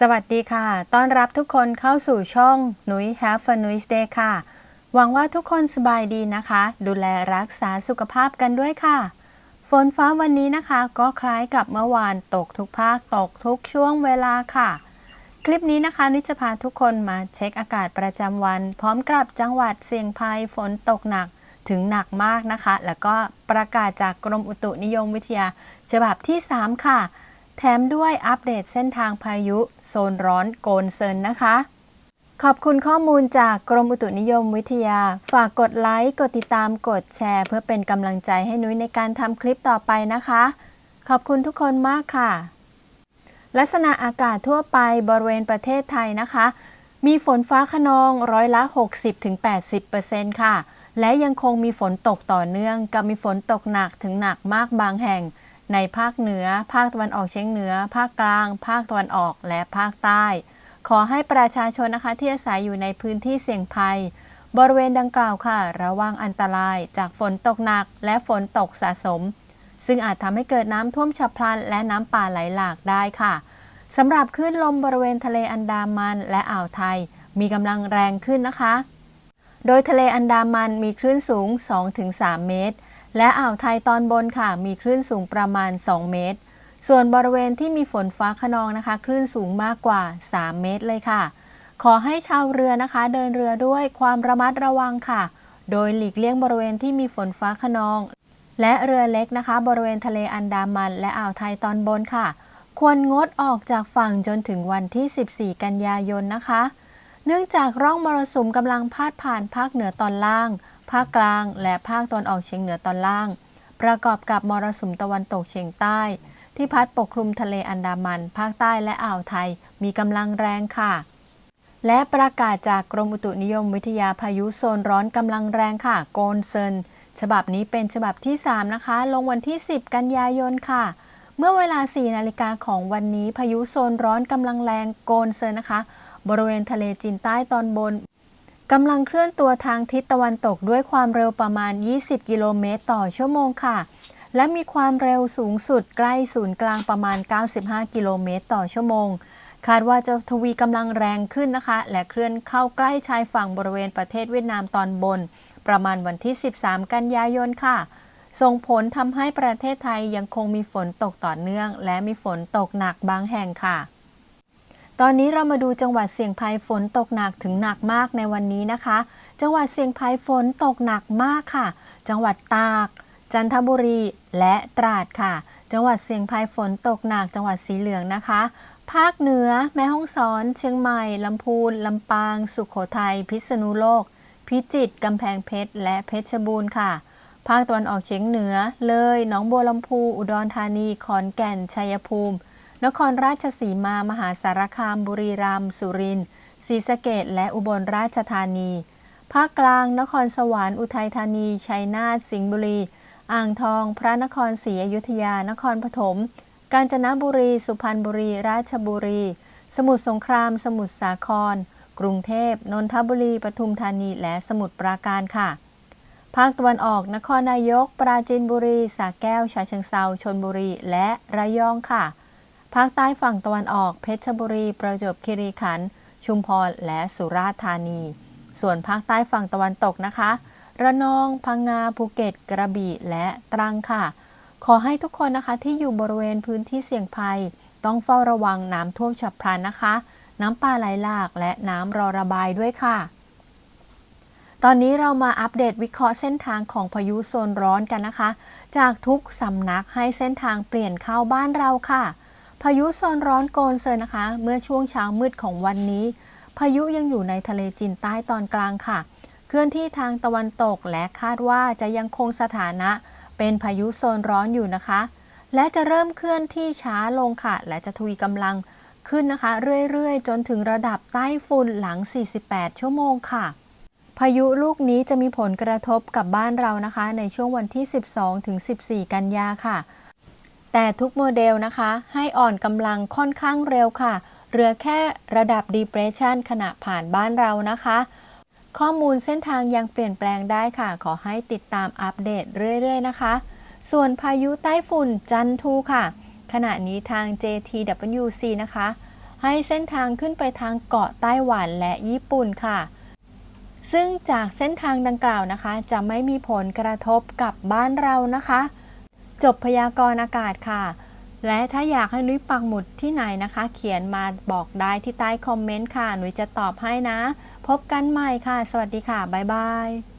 สวัสดีค่ะ ต้อนรับทุกคนเข้าสู่ช่องหนุย Have a nice day ค่ะ หวังว่าทุกคนสบายดีนะคะ ดูแลรักษาสุขภาพกันด้วยค่ะ ฝนฟ้าวันนี้นะคะ ก็คล้ายกับเมื่อวานตกทุกภาคตกทุกช่วงเวลาค่ะ คลิปนี้นะคะนิจะพาทุกคนมาเช็คอากาศประจำวัน พร้อมกับจังหวัดเสี่ยงภัยฝนตกหนักถึงหนักมากนะคะ แล้วก็ประกาศจากกรมอุตุนิยมวิทยา ฉบับที่ 3 ค่ะ แถมด้วยอัปเดตเส้นทางพายุ โซนร้อนโกนเซินนะคะ ขอบคุณข้อมูลจากกรมอุตุนิยมวิทยา ฝากกดไลค์ กดติดตาม กดแชร์ เพื่อเป็นกำลังใจให้นุ้ยในการทำคลิปต่อไปนะคะ ขอบคุณทุกคนมากค่ะ ลักษณะอากาศทั่วไปบริเวณประเทศไทยนะคะ มีฝนฟ้าขนองร้อยละ 60-80%ค่ะและยังคงมีฝนตกต่อเนื่องกับมีฝนตกหนักถึงหนักมากบางแห่ง ในภาคเหนือ ภาคตะวันออกเฉียงเหนือ ภาคกลาง ภาคตะวันออก และภาคใต้ ขอให้ประชาชนนะคะที่อาศัยอยู่ในพื้นที่เสี่ยงภัย บริเวณดังกล่าวค่ะ ระวังอันตรายจากฝนตกหนัก และฝนตกสะสม ซึ่งอาจทำให้เกิดน้ำท่วมฉับพลัน และน้ำป่าไหลหลากได้ค่ะสำหรับคลื่นลมบริเวณทะเลอันดามันและอ่าวไทย มีกำลังแรงขึ้นนะคะ โดยทะเลอันดามันมีคลื่นสูง 2-3 เมตร และอ่าวไทยตอนบนค่ะ มีคลื่นสูงประมาณ 2 เมตร ส่วนบริเวณที่มีฝนฟ้าขนองนะคะ คลื่นสูงมากกว่า 3 เมตรเลยค่ะ ขอให้ชาวเรือนะคะ เดินเรือด้วยความระมัดระวังค่ะ โดยหลีกเลี่ยงบริเวณที่มีฝนฟ้าขนอง และเรือเล็กนะคะ บริเวณทะเลอันดามัน และอ่าวไทยตอนบนค่ะ ควรงดออกจากฝั่งจนถึงวันที่ 14 กันยายนนะคะ เนื่องจากร่องมรสุมกำลังพาดผ่านภาคเหนือตอนล่าง ภาคกลาง และภาคตะวันออกเฉียงเหนือตอนล่าง ประกอบกับมรสุมตะวันตกเฉียงใต้ ที่พัดปกคลุมทะเลอันดามัน ภาคใต้และอ่าวไทย มีกำลังแรงค่ะ และประกาศจากกรมอุตุนิยมวิทยาพายุโซนร้อนกำลังแรงค่ะ โกนเซิน ฉบับนี้เป็นฉบับที่ 3 นะคะ ลงวันที่ 10 กันยายนค่ะเมื่อเวลา 4 นาฬิกาของวันนี้พายุโซนร้อนกำลังแรงโกนเซินนะคะ บริเวณทะเลจีนใต้ตอนบน กำลังเคลื่อนตัวทางทิศตะวันตกด้วยความเร็วประมาณ 20 กิโลเมตรต่อชั่วโมงค่ะ และมีความเร็วสูงสุดใกล้ศูนย์กลางประมาณ 95 กิโลเมตรต่อชั่วโมง คาดว่าจะทวีกำลังแรงขึ้นนะคะ และเคลื่อนเข้าใกล้ชายฝั่งบริเวณประเทศเวียดนามตอนบน ประมาณวันที่ 13 กันยายนค่ะ ส่งผลทำให้ประเทศไทยยังคงมีฝนตกต่อเนื่อง และมีฝนตกหนักบางแห่งค่ะ ตอนนี้เรามาดูจังหวัดเสี่ยงภัยฝนตกหนักถึงหนักมากในวันนี้นะคะ จังหวัดเสี่ยงภัยฝนตกหนักมากค่ะ จังหวัดตาก จันทบุรี และตราดค่ะ จังหวัดเสี่ยงภัยฝนตกหนักจังหวัดสีเหลืองนะคะ ภาคเหนือ แม่ฮ่องสอน เชียงใหม่ ลำพูน ลำปาง สุขโขทัย พิษณุโลก พิจิตร กำแพงเพชร และเพชรบูรณ์ค่ะ ภาคตะวันออกเฉียงเหนือ เลย หนองบัวลำพู อุดรธานี ขอนแก่น ชัยภูมิ นครราชสีมา มหาสารคาม บุรีรัมย์ สุรินทร์ ศรีสะเกษและอุบลราชธานี ภาคกลาง นครสวรรค์ อุทัยธานี ชัยนาท สิงห์บุรี อ่างทอง พระนครศรีอยุธยา นครปฐม กาญจนบุรี สุพรรณบุรี ราชบุรี สมุทรสงคราม สมุทรสาคร กรุงเทพ นนทบุรี ปทุมธานี และสมุทรปราการค่ะ ภาคตะวันออก นครนายก ปราจีนบุรีสระแก้ว ฉะเชิงเซาชลบุรี และระยองค่ะ ภาคใต้ฝั่งตะวันออก เพชรบุรี ประจวบคีรีขันธ์ชุมพร และสุราษฎร์ธานี ส่วนภาคใต้ฝั่งตะวันตกนะคะ ระนอง พังงา ภูเก็ต กระบี่และตรังค่ะ ขอให้ทุกคนนะคะที่อยู่บริเวณพื้นที่เสี่ยงภัย ต้องเฝ้าระวังน้ำท่วมฉับพลันนะคะ น้ำป่าไหลหลากและน้ำรอระบายด้วยค่ะ ตอนนี้เรามาอัปเดตวิเคราะห์เส้นทางของพายุโซนร้อนกันนะคะ จากทุกสำนักให้เส้นทางเปลี่ยนเข้าบ้านเราค่ะ พายุโซนร้อนโกนเซินนะคะ เมื่อช่วงเช้ามืดของวันนี้ พายุยังอยู่ในทะเลจีนใต้ตอนกลางค่ะ เคลื่อนที่ทางตะวันตกและคาดว่าจะยังคงสถานะ เป็นพายุโซนร้อนอยู่นะคะ และจะเริ่มเคลื่อนที่ช้าลงค่ะ และจะทวีกำลังขึ้นนะคะ เรื่อยๆ จนถึงระดับใต้ฝุ่นหลัง 48 ชั่วโมงค่ะ พายุลูกนี้จะมีผลกระทบกับบ้านเรานะคะ ในช่วงวันที่ 12ถึง14 กันยาค่ะ แต่ทุกโมเดลนะคะ ให้อ่อนกำลังค่อนข้างเร็วค่ะเหลือแค่ระดับ depression ขณะผ่านบ้านเรานะคะ ข้อมูลเส้นทางยังเปลี่ยนแปลงได้ค่ะ ขอให้ติดตามอัปเดตเรื่อย ๆ นะคะ ส่วนพายุใต้ฝุ่นจันทูค่ะ ขณะนี้ทาง JTWC นะคะ ให้เส้นทางขึ้นไปทางเกาะไต้หวันและญี่ปุ่นค่ะ ซึ่งจากเส้นทางดังกล่าวนะคะ จะไม่มีผลกระทบกับบ้านเรานะคะ จบพยากรณ์อากาศค่ะ และถ้าอยากให้นุ้ยปักหมุดที่ไหนนะคะ เขียนมาบอกได้ที่ใต้คอมเมนต์ค่ะ หนุ้ยจะตอบให้นะ พบกันใหม่ค่ะ สวัสดีค่ะ บ๊ายบาย